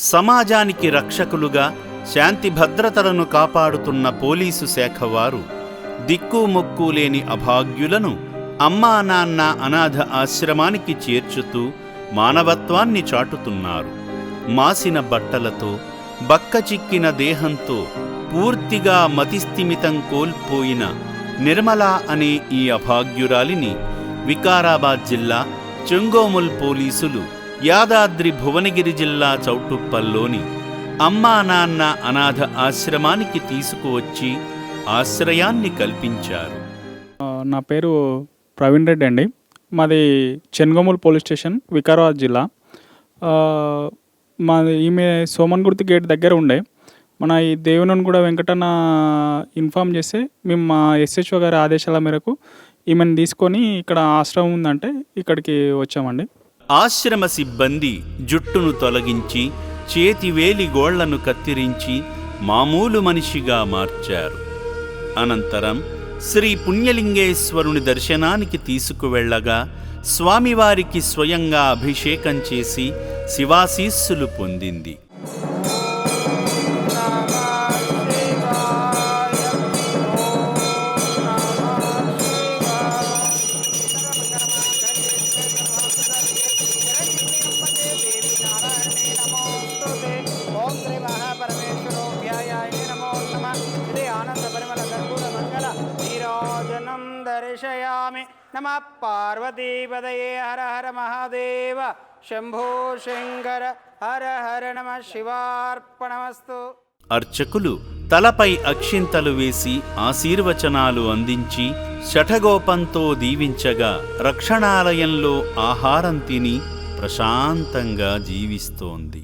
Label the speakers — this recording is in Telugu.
Speaker 1: సమాజానికి రక్షకులుగా శాంతి భద్రతలను కాపాడుతున్న పోలీసు శాఖ వారు దిక్కుమొక్కు లేని అభాగ్యులను అమ్మా నాన్న అనాథ ఆశ్రమానికి చేర్చుతూ మానవత్వాన్ని చాటుతున్నారు. మాసిన బట్టలతో బక్కచిక్కిన దేహంతో పూర్తిగా మతిస్థిమితం కోల్పోయిన నిర్మల అనే ఈ అభాగ్యురాలిని వికారాబాద్ జిల్లా చెంగోముల్ పోలీసులు యాదాద్రి భువనగిరి జిల్లా చౌటుప్పల్లోని అమ్మా నాన్న అనాథ ఆశ్రమానికి తీసుకువచ్చి ఆశ్రయాన్ని కల్పించారు.
Speaker 2: నా పేరు ప్రవీణ్ రెడ్డి అండి. మాది చెన్గోముల్ పోలీస్ స్టేషన్ వికారాబాద్ జిల్లా. మా మాది ఈమె సోమన్గుర్తి గేట్ దగ్గర ఉండే. మన ఈ దేవుని కూడా వెంకటన్న ఇన్ఫామ్ చేస్తే మేము మా ఎస్హెచ్ఓ గారి ఆదేశాల మేరకు ఈమెను తీసుకొని ఇక్కడ ఆశ్రమం ఉందంటే ఇక్కడికి వచ్చామండి.
Speaker 1: ఆశ్రమ సిబ్బంది జుట్టును తొలగించి చేతివేలి గోళ్ళను కత్తిరించి మామూలు మనిషిగా మార్చారు. అనంతరం శ్రీ పుణ్యలింగేశ్వరుని దర్శనానికి తీసుకువెళ్ళగా స్వామివారికి స్వయంగా అభిషేకం చేసి శివాశీస్సులు పొందింది.
Speaker 3: దర్శయామి నమ పార్వతీపదయే హర హర మహాదేవ శంభో శంకర హర హర నమ శివార్పణమస్తు
Speaker 1: అర్చకులు తలపై అక్షింతలు వేసి ఆశీర్వచనాలు అందించి శఠగోపంతో దీవించగా రక్షణాలయంలో ఆహారం తిని ప్రశాంతంగా జీవిస్తోంది.